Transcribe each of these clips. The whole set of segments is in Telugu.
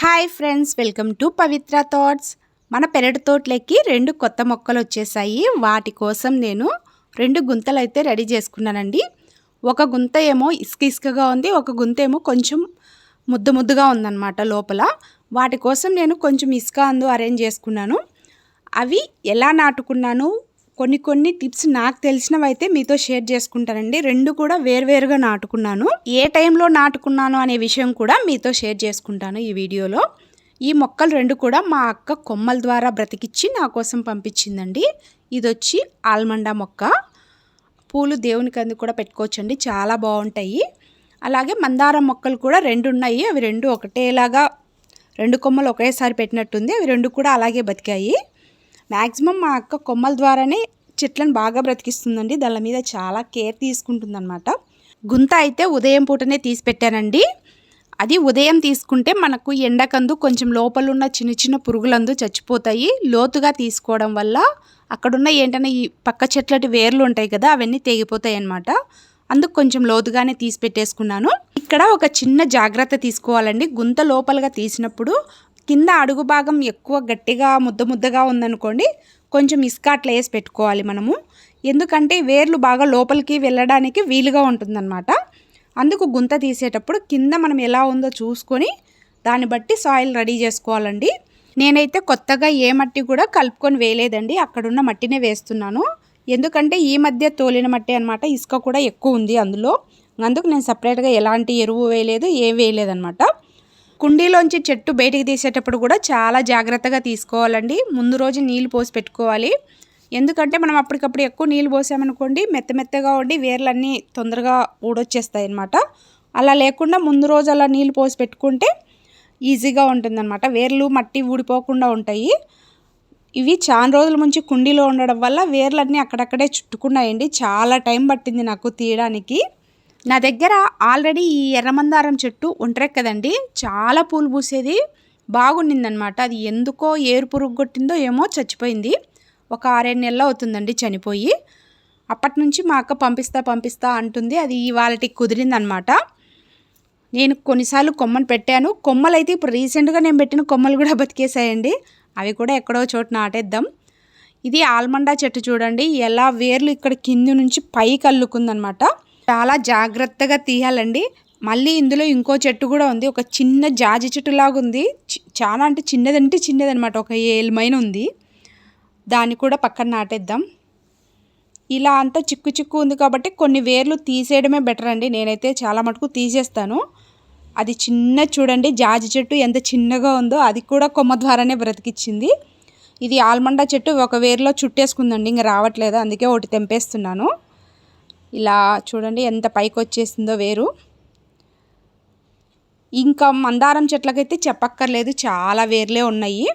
Hi friends welcome to Pavitra thoughts. మన పెరటి తోటలకి రెండు కొత్త మొక్కలు వచ్చేసాయి. వాటి కోసం నేను రెండు గుంతలు అయితే రెడీ చేసుకున్నానండి. ఒక గుంత ఏమో ఇసుక ఇసుకగా ఉంది ఒక గుంత ఏమో కొంచెం ముద్దు ముద్దుగా ఉందన్నమాట లోపల. వాటి కోసం నేను కొంచెం ఇసుక అందు అరేంజ్ చేసుకున్నాను. అవి ఎలా నాటుకున్నాను కొన్ని కొన్ని టిప్స్ నాకు తెలిసినవి అయితే మీతో షేర్ చేసుకుంటానండి. రెండు కూడా వేరువేరుగా నాటుకున్నాను. ఏ టైంలో నాటుకున్నాను అనే విషయం కూడా మీతో షేర్ చేసుకుంటాను ఈ వీడియోలో. ఈ మొక్కలు రెండు కూడా మా అక్క కొమ్మల ద్వారా బ్రతికిచ్చి నా కోసం పంపించిందండి. ఇది వచ్చి ఆల్మండా మొక్క. పూలు దేవునికి అంది కూడా పెట్టుకోవచ్చండి. చాలా బాగుంటాయి. అలాగే మందారం మొక్కలు కూడా రెండు ఉన్నాయి అవి రెండు ఒకటేలాగా రెండు కొమ్మలు ఒకేసారి పెట్టినట్టుంది. అవి రెండు కూడా అలాగే బతికాయి. మ్యాక్సిమం మా అక్క కొమ్మల ద్వారానే చెట్లను బాగా బ్రతికిస్తుందండి. దాని మీద చాలా కేర్ తీసుకుంటుందన్నమాట. గుంత అయితే ఉదయం పూటనే తీసి పెట్టానండి. అది ఉదయం తీసుకుంటే మనకు ఎండకందు కొంచెం లోపలున్న చిన్న చిన్న పురుగులందు చచ్చిపోతాయి. లోతుగా తీసుకోవడం వల్ల అక్కడున్న ఏంటనే ఈ పక్క చెట్లటి వేర్లు ఉంటాయి కదా అవన్నీ తెగిపోతాయి అన్నమాట అందుకు కొంచెం లోతుగానే తీసి పెట్టేసుకున్నాను. ఇక్కడ ఒక చిన్న జాగ్రత్త తీసుకోవాలండి. గుంత లోపలగా తీసినప్పుడు కింద అడుగు భాగం ఎక్కువ గట్టిగా ముద్ద ముద్దగా ఉందనుకోండి కొంచెం ఇసుక అట్లా వేసి పెట్టుకోవాలి మనము. ఎందుకంటే వేర్లు బాగా లోపలికి వెళ్ళడానికి వీలుగా ఉంటుందన్నమాట. అందుకు గుంత తీసేటప్పుడు కింద మనం ఎలా ఉందో చూసుకొని దాన్ని బట్టి సాయిల్ రెడీ చేసుకోవాలండి. నేనైతే కొత్తగా ఏ మట్టి కూడా కలుపుకొని వేయలేదండి. అక్కడున్న మట్టినే వేస్తున్నాను. ఎందుకంటే ఈ మధ్య తోలిన మట్టి అనమాట ఇసుక కూడా ఎక్కువ ఉంది అందులో. అందుకు నేను సపరేట్గా ఎలాంటి ఎరువు వేయలేదు ఏం వేయలేదనమాట కుండీలోంచి చెట్టు బయటికి తీసేటప్పుడు కూడా చాలా జాగ్రత్తగా తీసుకోవాలండి. ముందు రోజు నీళ్ళు పోసి పెట్టుకోవాలి. ఎందుకంటే మనం అప్పటికప్పుడు ఎక్కువ నీళ్ళు పోసామనుకోండి మెత్త మెత్తగా ఉండి వేర్లన్నీ తొందరగా ఊడొచ్చేస్తాయి అనమాట అలా లేకుండా ముందు రోజు అలా నీళ్ళు పోసి పెట్టుకుంటే ఈజీగా ఉంటుందన్నమాట. వేర్లు మట్టి ఊడిపోకుండా ఉంటాయి. ఇవి చాలా రోజుల నుంచి కుండీలో ఉండడం వల్ల వేర్లన్నీ అక్కడక్కడే చుట్టుకున్నాయండి. చాలా టైం పట్టింది నాకు తీయడానికి. నా దగ్గర ఆల్రెడీ ఈ ఎర్రమందారం చెట్టు ఉంటారు కదండి. చాలా పూలు పూసేది. బాగుండిందనమాట అది ఎందుకో ఏరు పురుగు కొట్టిందో ఏమో చచ్చిపోయింది. ఒక ఆరేడు నెలలు అవుతుందండి చనిపోయి. అప్పటి నుంచి మా అక్క పంపిస్తా పంపిస్తా అంటుంది. అది ఇవాళకి కుదిరిందనమాట నేను కొన్నిసార్లు కొమ్మను పెట్టాను. కొమ్మలు అయితే ఇప్పుడు రీసెంట్గా నేను పెట్టిన కొమ్మలు కూడా బతికేసాయండి. అవి కూడా ఎక్కడో చోటు నాటేద్దాం. ఇది ఆల్మండా చెట్టు చూడండి. ఎలా వేర్లు ఇక్కడ కింది నుంచి పైకి అల్లుకుందనమాట చాలా జాగ్రత్తగా తీయాలండి. మళ్ళీ ఇందులో ఇంకో చెట్టు కూడా ఉంది. ఒక చిన్న జాజి చెట్టు లాగా ఉంది. చాలా అంటే చిన్నదంటే చిన్నదనమాట ఒక ఏలుమైన ఉంది. దాన్ని కూడా పక్కన నాటేద్దాం. ఇలా అంతా చిక్కు చిక్కు ఉంది కాబట్టి కొన్ని వేర్లు తీసేయడమే బెటర్ అండి. నేనైతే చాలా మటుకు తీసేస్తాను. అది చిన్న చూడండి జాజి చెట్టు ఎంత చిన్నగా ఉందో అది కూడా కొమ్మ ద్వారానే బ్రతికిచ్చింది. ఇది ఆల్మండా చెట్టు ఒక వేరులో చుట్టేసుకుందండి. ఇంకా రావట్లేదు. అందుకే ఒకటి తెంపేస్తున్నాను. ఇలా చూడండి ఎంత పైకి వచ్చేసిందో వేరు. ఇంకా మందారం చెట్లకైతే చెప్పక్కర్లేదు చాలా వేర్లే ఉన్నాయి.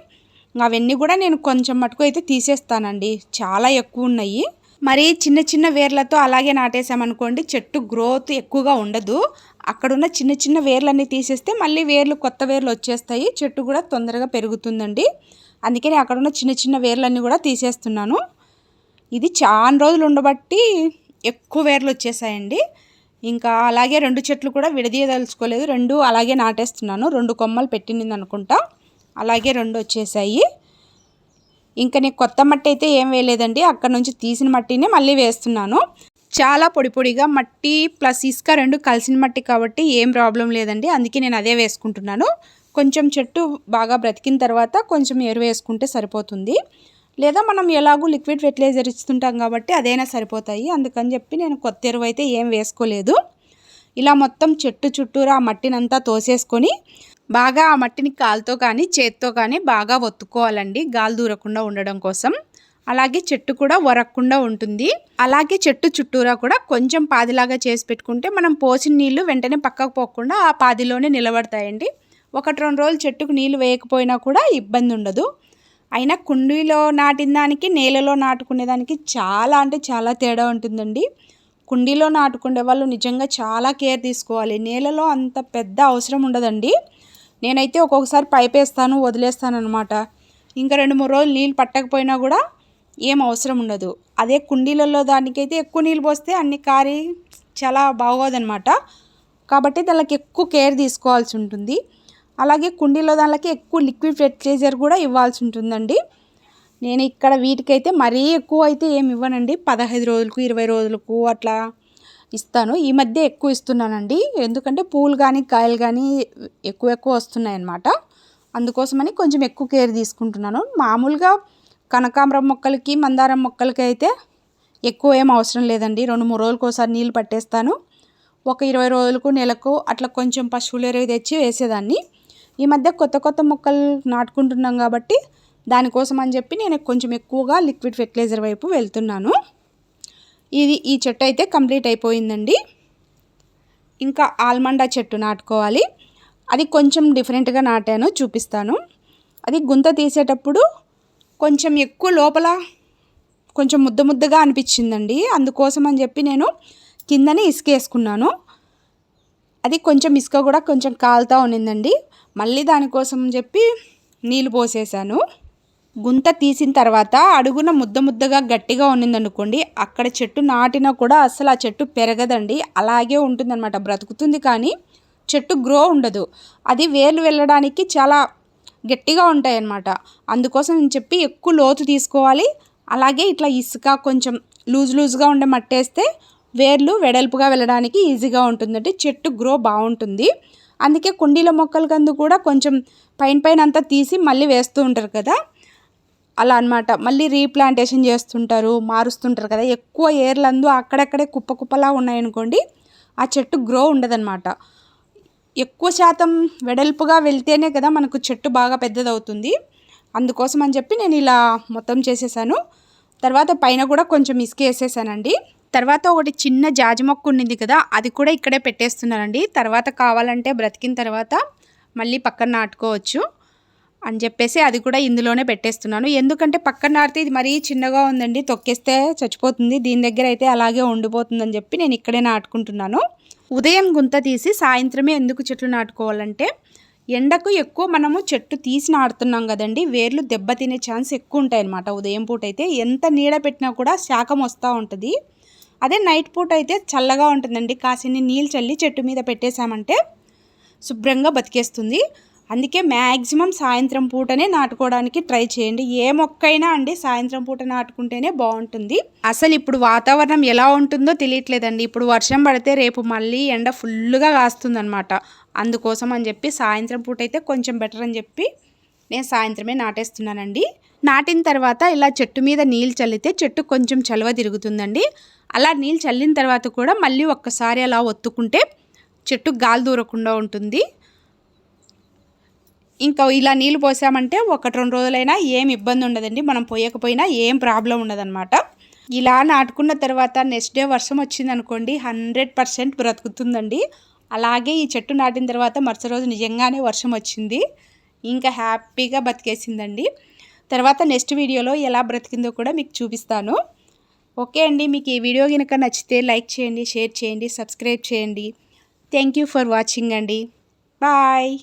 అవన్నీ కూడా నేను కొంచెం మటుకు అయితే తీసేస్తానండి చాలా ఎక్కువ ఉన్నాయి. మరి చిన్న చిన్న వేర్లతో అలాగే నాటేసామనుకోండి చెట్టు గ్రోత్ ఎక్కువగా ఉండదు. అక్కడున్న చిన్న చిన్న వేర్లన్నీ తీసేస్తే మళ్ళీ వేర్లు కొత్త వేర్లు వచ్చేస్తాయి చెట్టు కూడా తొందరగా పెరుగుతుందండి. అందుకని అక్కడున్న చిన్న చిన్న వేర్లన్నీ కూడా తీసేస్తున్నాను. ఇది చాలా రోజులు ఉండబట్టి ఎక్కువ వేర్లు వచ్చేసాయండి. ఇంకా అలాగే రెండు చెట్లు కూడా విడదీయదలుచుకోలేదు. రెండు అలాగే నాటేస్తున్నాను. రెండు కొమ్మలు పెట్టింది అనుకుంటా అలాగే రెండు వచ్చేసాయి. ఇంకా నేను కొత్త మట్టి అయితే ఏం వేయలేదండి. అక్కడ నుంచి తీసిన మట్టిని మళ్ళీ వేస్తున్నాను. చాలా పొడి పొడిగా మట్టి ప్లస్ ఇసుక రెండు కలిసిన మట్టి కాబట్టి ఏం ప్రాబ్లం లేదండి. అందుకే నేను అదే వేసుకుంటున్నాను. కొంచెం చెట్టు బాగా బ్రతికిన తర్వాత కొంచెం ఎరువు వేసుకుంటే సరిపోతుంది. లేదా మనం ఎలాగూ లిక్విడ్ ఫెర్టిలైజర్ ఇస్తుంటాం కాబట్టి అదైనా సరిపోతాయి. అందుకని చెప్పి నేను కొత్త ఎరువు అయితే ఏం వేసుకోలేదు. ఇలా మొత్తం చెట్టు చుట్టూరా ఆ మట్టినంతా తోసేసుకొని బాగా ఆ మట్టిని కాలుతో కానీ చేత్తో కానీ బాగా ఒత్తుకోవాలండి. గాలి దూరకుండా ఉండడం కోసం. అలాగే చెట్టు కూడా వరక్కుండా ఉంటుంది. అలాగే చెట్టు చుట్టూరా కూడా కొంచెం పాదిలాగా చేసి పెట్టుకుంటే మనం పోసిన నీళ్ళు వెంటనే పక్కకు పోకుండా ఆ పాదిలోనే నిలబడతాయండి. ఒకటి రెండు రోజులు చెట్టుకు నీళ్ళు వేయకపోయినా కూడా ఇబ్బంది ఉండదు అయినా కుండీలో నాటిన దానికి నేలలో నాటుకునే దానికి చాలా అంటే చాలా తేడా ఉంటుందండి. కుండీలో నాటుకునే వాళ్ళు నిజంగా చాలా కేర్ తీసుకోవాలి. నేలలో అంత పెద్ద అవసరం ఉండదండి. నేనైతే ఒక్కొక్కసారి పైప్ వేస్తాను వదిలేస్తాను అనమాట ఇంకా రెండు మూడు రోజులు నీళ్ళు పట్టకపోయినా కూడా ఏం అవసరం ఉండదు. అదే కుండీలలో దానికైతే ఎక్కువ నీళ్ళు పోస్తే అన్ని కారి చాలా బాగోదనమాట కాబట్టి దానికి ఎక్కువ కేర్ తీసుకోవాల్సి ఉంటుంది. అలాగే కుండీలో దానికి ఎక్కువ లిక్విడ్ ఫెర్టిలైజర్ కూడా ఇవ్వాల్సి ఉంటుందండి. నేను ఇక్కడ వీటికైతే మరీ ఎక్కువ అయితే ఏమి ఇవ్వనండి. పదహైదు రోజులకు ఇరవై రోజులకు అట్లా ఇస్తాను. ఈ మధ్య ఎక్కువ ఇస్తున్నానండి. ఎందుకంటే పూలు కానీ కాయలు కానీ ఎక్కువ ఎక్కువ వస్తున్నాయి అన్నమాట అందుకోసమని కొంచెం ఎక్కువ కేర్ తీసుకుంటున్నాను. మామూలుగా కనకాంబరం మొక్కలకి మందారం మొక్కలకి అయితే ఎక్కువ ఏం అవసరం లేదండి. రెండు మూడు రోజులకు ఒకసారి నీళ్ళు పట్టేస్తాను. ఒక ఇరవై రోజులకు నెలకు అట్లా కొంచెం పశువులు ఎరువు తెచ్చి వేసేదాన్ని. ఈ మధ్య కొత్త కొత్త మొక్కలు నాటుకుంటున్నాం కాబట్టి దానికోసం అని చెప్పి నేను కొంచెం ఎక్కువగా లిక్విడ్ ఫెర్టిలైజర్ వైపు వెళ్తున్నాను. ఇది ఈ చెట్టు అయితే కంప్లీట్ అయిపోయిందండి. ఇంకా ఆల్మండా చెట్టు నాటుకోవాలి. అది కొంచెం డిఫరెంట్గా నాటాను చూపిస్తాను. అది గుంత తీసేటప్పుడు కొంచెం ఎక్కువ లోపల కొంచెం ముద్ద ముద్దగా అనిపించిందండి. అందుకోసం అని చెప్పి నేను కిందనే ఇసుకేసుకున్నాను. అది కొంచెం ఇసుక కూడా కొంచెం కాలుతూ ఉన్నిందండి. మళ్ళీ దానికోసం చెప్పి నీళ్ళు పోసేసాను. గుంత తీసిన తర్వాత అడుగున ముద్ద ముద్దగా గట్టిగా ఉన్నిందనుకోండి అక్కడ చెట్టు నాటినా కూడా అసలు ఆ చెట్టు పెరగదండి. అలాగే ఉంటుందన్నమాట బ్రతుకుతుంది కానీ చెట్టు గ్రో ఉండదు. అది వేర్లు వెళ్ళడానికి చాలా గట్టిగా ఉంటాయి అన్నమాట అందుకోసం నేను చెప్పి ఎక్కువ లోతు తీసుకోవాలి. అలాగే ఇట్లా ఇసుక కొంచెం లూజ్ లూజ్గా ఉండే మట్టేస్తే వేర్లు వెడల్పుగా వెళ్ళడానికి ఈజీగా ఉంటుందంటే చెట్టు గ్రో బాగుంటుంది. అందుకే కుండీల మొక్కల కందు కూడా కొంచెం పైన పైన అంతా తీసి మళ్ళీ వేస్తూ ఉంటారు కదా. అలా అనమాట మళ్ళీ రీప్లాంటేషన్ చేస్తుంటారు మారుస్తుంటారు కదా. ఎక్కువ ఏర్లందు అక్కడక్కడే కుప్ప కుప్పలా ఉన్నాయనుకోండి ఆ చెట్టు గ్రో ఉండదన్నమాట. ఎక్కువ శాతం వెడల్పుగా వెళ్తేనే కదా మనకు చెట్టు బాగా పెద్దదవుతుంది. అందుకోసం అని చెప్పి నేను ఇలా మొత్తం చేసేసాను. తర్వాత పైన కూడా కొంచెం ఇసుక వేసేసానండి. తర్వాత ఒకటి చిన్న జాజి మొక్క ఉండింది కదా అది కూడా ఇక్కడే పెట్టేస్తున్నానండి. తర్వాత కావాలంటే బ్రతికిన తర్వాత మళ్ళీ పక్కన నాటుకోవచ్చు అని చెప్పేసి అది కూడా ఇందులోనే పెట్టేస్తున్నాను. ఎందుకంటే పక్కన నాటితే ఇది మరీ చిన్నగా ఉందండి తొక్కేస్తే చచ్చిపోతుంది. దీని దగ్గర అయితే అలాగే ఉండిపోతుందని చెప్పి నేను ఇక్కడే నాటుకుంటున్నాను. ఉదయం గుంత తీసి సాయంత్రమే ఎందుకు చెట్లు నాటుకోవాలంటే ఎండకు ఎక్కువ మనము చెట్టు తీసి నాడుతున్నాం కదండి వేర్లు దెబ్బతినే ఛాన్స్ ఎక్కువ ఉంటాయి అన్నమాట ఉదయం పూట అయితే ఎంత నీడ పెట్టినా కూడా శాఖం వస్తూ ఉంటుంది. అదే నైట్ పూట అయితే చల్లగా ఉంటుందండి. కాసిని నీళ్ళు చల్లి చెట్టు మీద పెట్టేశామంటే శుభ్రంగా బతికేస్తుంది. అందుకే మ్యాక్సిమం సాయంత్రం పూటనే నాటుకోవడానికి ట్రై చేయండి. ఏ మొక్కైనా అండి సాయంత్రం పూట నాటుకుంటేనే బాగుంటుంది. అసలు ఇప్పుడు వాతావరణం ఎలా ఉంటుందో తెలియట్లేదండి. ఇప్పుడు వర్షం పడితే రేపు మళ్ళీ ఎండ ఫుల్గా కాస్తుందనమాట అందుకోసం అని చెప్పి సాయంత్రం పూట అయితే కొంచెం బెటర్ అని చెప్పి నేను సాయంత్రమే నాటేస్తున్నానండి. నాటిన తర్వాత ఇలా చెట్టు మీద నీళ్ళు చల్లితే చెట్టు కొంచెం చలవ తిరుగుతుందండి. అలా నీళ్ళు చల్లిన తర్వాత కూడా మళ్ళీ ఒక్కసారి అలా ఒత్తుకుంటే చెట్టు గాలి దూరకుండా ఉంటుంది. ఇంకా ఇలా నీళ్ళు పోసామంటే ఒకటి రెండు రోజులైనా ఏం ఇబ్బంది ఉండదండి. మనం పోయకపోయినా ఏం ప్రాబ్లం ఉండదన్నమాట. ఇలా నాటుకున్న తర్వాత నెక్స్ట్ డే వర్షం వచ్చింది అనుకోండి హండ్రెడ్ పర్సెంట్ బ్రతుకుతుందండి. అలాగే ఈ చెట్టు నాటిన తర్వాత మరుసటి రోజు నిజంగానే వర్షం వచ్చింది. ఇంకా హ్యాపీగా బతికేసిందండి. తర్వాత నెక్స్ట్ వీడియోలో ఎలా బ్రతికిందో కూడా మీకు చూపిస్తాను. ఓకే అండి మీకు ఈ వీడియో కనుక నచ్చితే లైక్ చేయండి షేర్ చేయండి సబ్స్క్రైబ్ చేయండి. థ్యాంక్ యూ ఫర్ వాచింగ్ అండి. బాయ్.